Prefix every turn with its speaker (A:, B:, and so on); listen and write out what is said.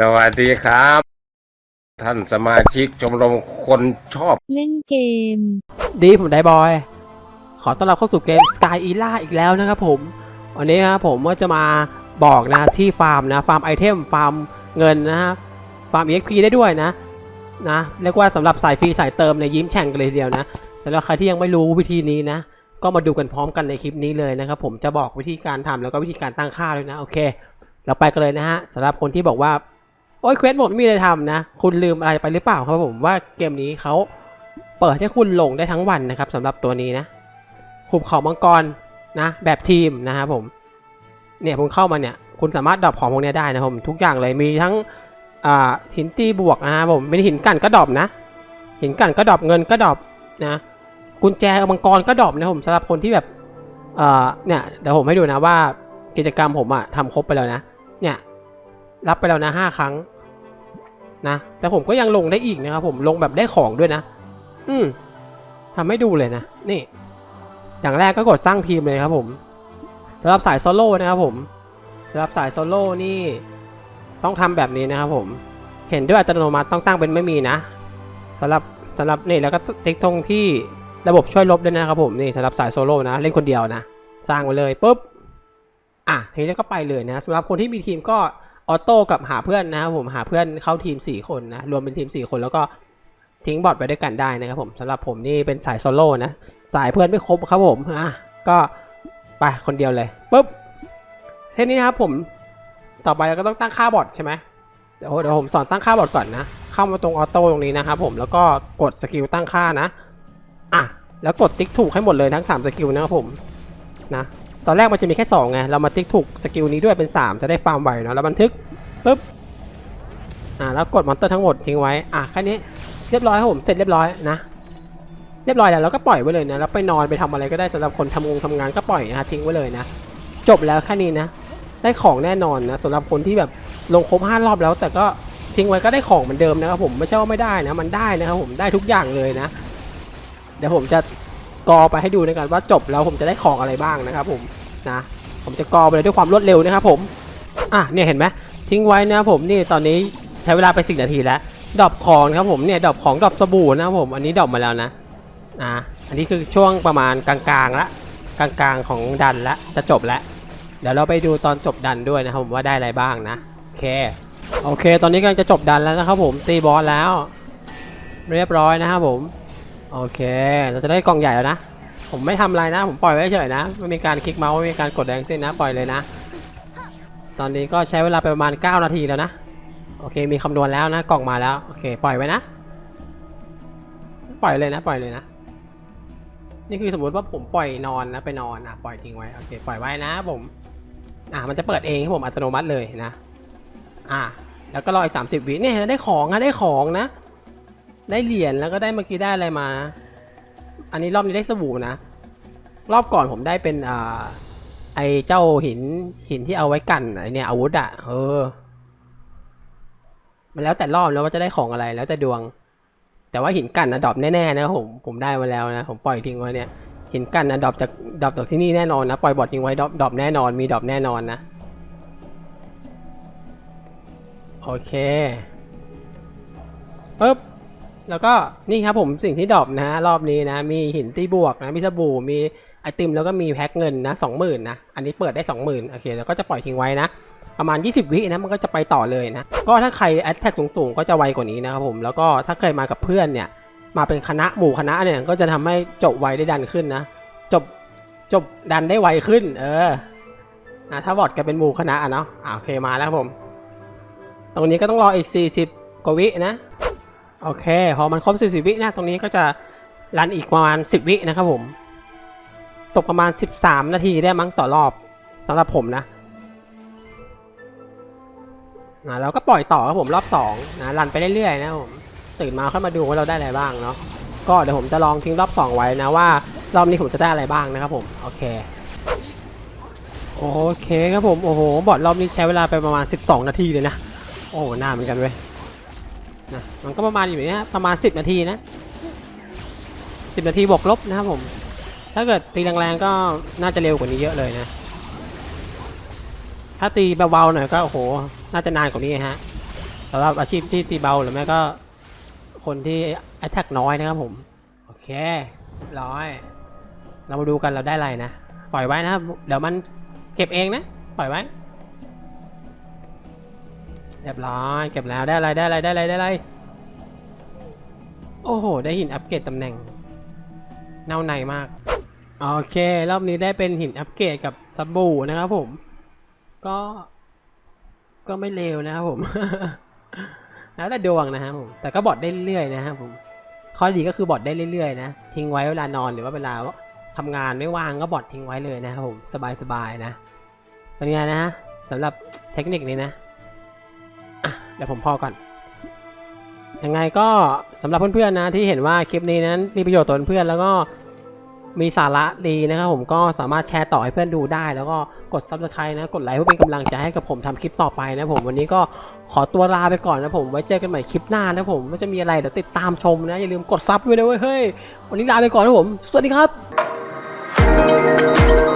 A: สวัสดีครับ ท่านสมาชิกชมรมคนชอบ
B: เล่นเกม
C: ดีผมได้บอย ขอต้อนรับเข้าสู่เกม Sky e l a อีกแล้วนะครับผม วันนี้ครับผมก็จะมาบอกนะที่ฟาร์มนะ ฟาร์มไอเทม ฟาร์มเงินนะฮะฟาร์ม EXP ได้ด้วยนะ นะเรียกว่าสำหรับสายฟรีสายเติมในยยิ้มแฉ่งกันเลยทีเดียวนะสำหรับใครที่ยังไม่รู้วิธีนี้นะ ก็มาดูกันพร้อมกันในคลิปนี้เลยนะครับผมจะบอกวิธีการทำแล้วก็วิธีการตั้งค่าด้วยนะโอเค เราไปกันเลยนะฮะสำหรับคนที่บอกว่า โอ้ยเควสหมดไม่มีอะไรทำนะ คุณลืมอะไรไปหรือเปล่าครับผมว่าเกมนี้เขาเปิดให้คุณลงได้ทั้งวันนะครับสำหรับตัวนี้นะขุบเขามังกรนะ แบบทีมนะครับผมเนี่ยผมเข้ามาเนี่ยคุณสามารถดรอปของพวกนี้ได้นะครับผมทุกอย่างเลยมีทั้งหินตีบวกนะครับผมเป็นหินกันก็ดรอปนะ หินกันก็ดรอปเงินก็ดรอปนะกุญแจมังกรก็ดรอปนะครับผมสำหรับคนที่แบบเอ่อเนี่ยเดี๋ยวผมให้ดูนะว่ากิจกรรมผมอะทำครบไปแล้วนะ เนี่ย รับไปแล้วนะห้าครั้ง นะแต่ผมก็ยังลงได้อีกนะครับผมลงแบบได้ของด้วยนะ อืมทำให้ดูเลยนะนี่ อย่างแรกก็กดสร้างทีมเลยครับผมสำหรับสายโซโล่นะครับผมสำหรับสายโซโล่นี่ต้องทำแบบนี้นะครับผมเห็นด้วยอัตโนมัติต้องตั้งเป็นไม่มีนะสำหรับสำหรับนี่แล้วก็ติ๊กตรงที่ระบบช่วยลบด้วยนะครับผมนี่สำหรับสายโซโล่นะ เล่นคนเดียวนะ สร้างไว้เลยปุ๊บอะทีนี้ก็ไปเลยนะสำหรับคนที่มีทีมก็ ออโต้กับหาเพื่อนนะครับผมหาเพื่อนเข้าทีม 4 คนนะรวมเป็นทีม 4 คนแล้วก็ทิ้งบอทไปด้วยกันได้นะครับผมสำหรับผมนี่เป็นสายโซโล่นะสายเพื่อนไม่ครบครับผมอะก็ไปคนเดียวเลยปุ๊บเทีนี้นะครับผมต่อไปเราก็ต้องตั้งค่าบอทใช่ไหมเดี๋ยวเดี๋ยวผมสอนตั้งค่าบอทก่อนนะเข้ามาตรงออโต้ตรงนี้นะครับผมแล้วก็กดสกิลตั้งค่านะอะแล้วกดติ๊กถูกให้หมดเลยทั้ง 3 สกิลนะครับผมนะ ตอนแรกมันจะมีแค่2ไงเรามาติ๊กถูกสกิลนี้ด้วยเป็น 3 จะได้ฟาร์มไหวเนาะแล้วบันทึกปุ๊บอ่าแล้วกดมอนเตอร์ทั้งหมดทิ้งไว้อะแค่นี้เรียบร้อยครับผมเสร็จเรียบร้อยนะเรียบร้อยแล้วเราก็ปล่อยไว้เลยนะแล้วไปนอนไปทำอะไรก็ได้สำหรับคนทำงงทำงานก็ปล่อยนะทิ้งไว้เลยนะ จบแล้วแค่นี้นะ ได้ของแน่นอนนะสำหรับคนที่แบบลงครบห้ารอบแล้ว แต่ก็ทิ้งไว้ก็ได้ของเหมือนเดิมนะครับผมไม่ใช่ว่าไม่ได้นะมันได้นะครับผมได้ทุกอย่างเลยนะ เดี๋ยวผมจะกอไปให้ดูในกันว่าจบแล้วผมจะได้ของอะไรบ้างนะครับผม นะ ผมจะกอไปเลยด้วยความรวดเร็วนะครับผม อะเนี่ยเห็นไหมทิ้งไว้นะครับผมนี่ตอนนี้ใช้เวลาไปสินาทีแล้วดอปของนะครับผมเนี่ยดอปของดอปสบู่นะครับผมอันนี้ดอปมาแล้วนะอะอันนี้คือช่วงประมาณกลางๆละกลางๆของดันละจะจบแล้วเดี๋ยวเราไปดูตอนจบดันด้วยนะครับผมว่าได้อะไรบ้างนะโอเคโอเค ตอนนี้กำลังจะจบดันแล้วนะครับผมตีบอสแล้ว เรียบร้อยนะครับผม โอเค เราจะได้กล่องใหญ่แล้วนะ ผมไม่ทำอะไรนะ ผมปล่อยไว้เฉยๆนะไม่มีการคลิกเมาส์ไม่มีการกดแดงเส้นนะปล่อยเลยนะ ตอนนี้ก็ใช้เวลาไปประมาณ 9 นาทีแล้วนะ โอเคมีคำนวณแล้วนะกล่องมาแล้วโอเค ปล่อยไว้นะ ปล่อยเลยนะ ปล่อยเลยนะ นี่คือสมมติว่าผมปล่อยนอนนะไปนอนอะปล่อยทิ้งไว้โอเคปล่อยไว้นะ ผม อะมันจะเปิดเองครับผมอัตโนมัติเลยนะ อะแล้วก็รออีก 30 วิเนี่ยได้ของนะได้ของนะ ได้เหรียญแล้วก็ได้เมื่อกี้ได้อะไรมานะ อันนี้รอบนี้ได้สบู่นะ รอบก่อนผมได้เป็นอ่าไอเจ้าหินหินที่เอาไว้กันไอเนี่ยอาวุธอะเออ มันแล้วแต่รอบแล้วว่าจะได้ของอะไรแล้วแต่ดวง แต่ว่าหินกันนะดรอปแน่ๆนะผมผมได้มาแล้วนะผมปล่อยทิ้งไว้เนี่ยหินกันนะดรอปจากดรอปจากที่นี่แน่นอนนะปล่อยบอททิ้งไว้ดรอปดรอปแน่นอนมีดรอปแน่นอนนะโอเคปึ๊บ แล้วก็นี่ครับผมสิ่งที่ดรอปนะฮะรอบนี้นะ มีหินตีบวกนะ มีสบู่มีไอติมแล้วก็มีแพ็คเงินนะสองหมื่นนะ อันนี้เปิดได้สองหมื่นโอเคแล้วก็จะปล่อยทิ้งไว้นะ ประมาณ 20 วินะมันก็จะไปต่อเลยนะ ก็ถ้าใครแอดแท็กสูงๆ ก็จะไวกว่านี้นะครับผมแล้วก็ถ้าเคยมากับเพื่อนเนี่ยมาเป็นคณะหมู่คณะเนี่ยก็จะทำให้จบไวได้ดันขึ้นนะ จบจบดันได้ไวขึ้น เออนะถ้าบอดกันเป็นหมู่คณะอะเนาะอ่าโอเคมาแล้วครับผม ตรงนี้ก็ต้องรออีก 40กว่าวินะ โอเค พอมันครบ40วินะตรงนี้ก็จะรันอีกประมาณ 10 วินะครับผม ตกประมาณ 13 นาทีได้มั้งต่อรอบสำหรับผมนะนะเราก็ปล่อยต่อครับผมรอบ2นะรันไปเรื่อยๆนะผมตื่นมาค่อยมาดูว่าเราได้อะไรบ้างเนาะก็เดี๋ยวผมจะลองทิ้งรอบ 2 ไว้นะว่ารอบนี้ผมจะได้อะไรบ้างนะครับผมโอเคโอเคครับผมโอ้โหบอดรอบนี้ใช้เวลาไปประมาณ 12 นาทีเลยนะโอ้หน้าเหมือนกันเว้ย นะมันก็ประมาณอยู่นี้ยประมาณ 10 นาทีนะ 10 นาทีบวกลบนะครับผม ถ้าเกิดตีแรงๆก็น่าจะเร็วกว่านี้เยอะเลยนะ ถ้าตีเบาๆหน่อยก็โอ้โห น่าจะนานกว่านี้ฮะสำหรับอาชีพที่ตีเบาหรือไม่ก็คนที่ attack น้อยนะครับผม โอเคร้อย เรามาดูกันเราได้อะไรนะ ปล่อยไว้นะครับ เดี๋ยวมันเก็บเองนะ ปล่อยไว้ เรียบร้อยเก็บแล้วได้อะไรได้อะไรได้อะไรได้อะไรโอ้โห ได้หินอัปเกรดตำแหน่ง เน่าในมาก โอเค รอบนี้ได้เป็นหินอัปเกรดกับสบ,บู่นะครับผม ก็ ก็ไม่เลวนะครับผม แล้วแต่ดวงนะครับผม แต่ก็บอดได้เรื่อยๆนะครับผม ข้อดีก็คือบอดได้เรื่อยๆนะ ทิ้งไว้เวลานอนหรือว่าเวลาทำงานไม่ว่างก็บอดทิ้งไว้เลยนะครับผม สบายๆนะ เป็นไงนะฮะสำหรับเทคนิคนี้นะ ดี๋ยวผมพอก่อนยังไงก็สำหรับเพื่อนๆนะที่เห็นว่าคลิปนี้นั้นมีประโยชน์ต่อเพื่อนแล้วก็มีสาระดีนะครับผมก็สามารถแชร์ต่อให้เพื่อนดูได้ แล้วก็กด subscribe นะกดไลค์เพื่อเป็นกำลังใจให้กับผมทำคลิปต่อไปนะผมวันนี้ก็ขอตัวลาไปก่อนนะผมไว้เจอกันใหม่คลิปหน้านะผมว่าจะมีอะไรเดี๋ยวติดตามชมนะอย่าลืมกดซับด้วยนะเว้ยเฮ้ยวันนี้ลาไปก่อนนะผม สวัสดีครับ